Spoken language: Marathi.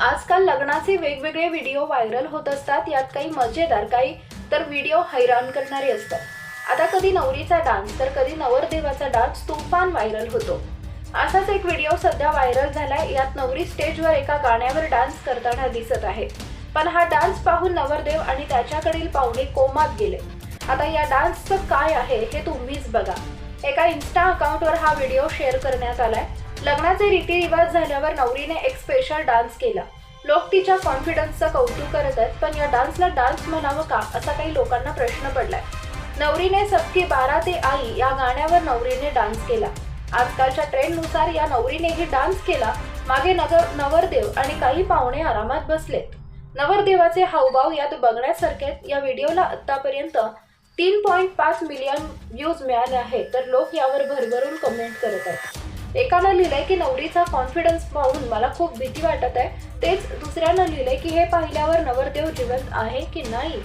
आजकाल लग्नाचे वेगवेगळे व्हिडिओ व्हायरल होत असतात. यात काही मजेदार काही तर व्हिडिओ हैराण करणारे असतात. आता कधी नवरीचा डान्स तर कधी नवरदेवाचा डान्स तुफान व्हायरल होतो. असाच एक व्हिडिओ सध्या व्हायरल झालाय. यात नवरी स्टेजवर एका गाण्यावर डान्स करताना दिसत आहे. पण हा डान्स पाहून नवरदेव आणि त्याच्याकडील पाहुणे कोमात गेले. आता या डान्सचं काय आहे हे तुम्हीच बघा. एका इन्स्टा अकाउंटवर हा व्हिडिओ शेअर करण्यात आलाय. लग्नाचे रीतिरिवाज झाल्यावर नवरीने एक स्पेशल डान्स केला. लोक तिच्या कॉन्फिडन्सचं कौतुक करत आहेत पण या डान्सला डान्स म्हणावं का? असा काही लोकांना प्रश्न पडलाय. नवरीने सबकी बारा ते आई या गाण्यावर नवरीने डान्स केला. आजकालच्या ट्रेंडनुसार या नवरीनेही डान्स केला. मागे नगर नवरदेव आणि काही पाहुणे आरामात बसलेत. नवरदेवाचे हावभाव यात बघण्यासारखे या व्हिडिओला आत्तापर्यंत तीन पॉईंट पाच मिलियन व्ह्यूज मिळाले आहेत. तर लोक यावर भरभरून कमेंट करत आहेत. एकानं लिहिलंय की नवरीचा कॉन्फिडन्स पाहून मला खूप भीती वाटत आहे. तेच दुसऱ्यानं लिहिलंय की हे पाहिल्यावर नवरदेव जिवंत आहे की नाही?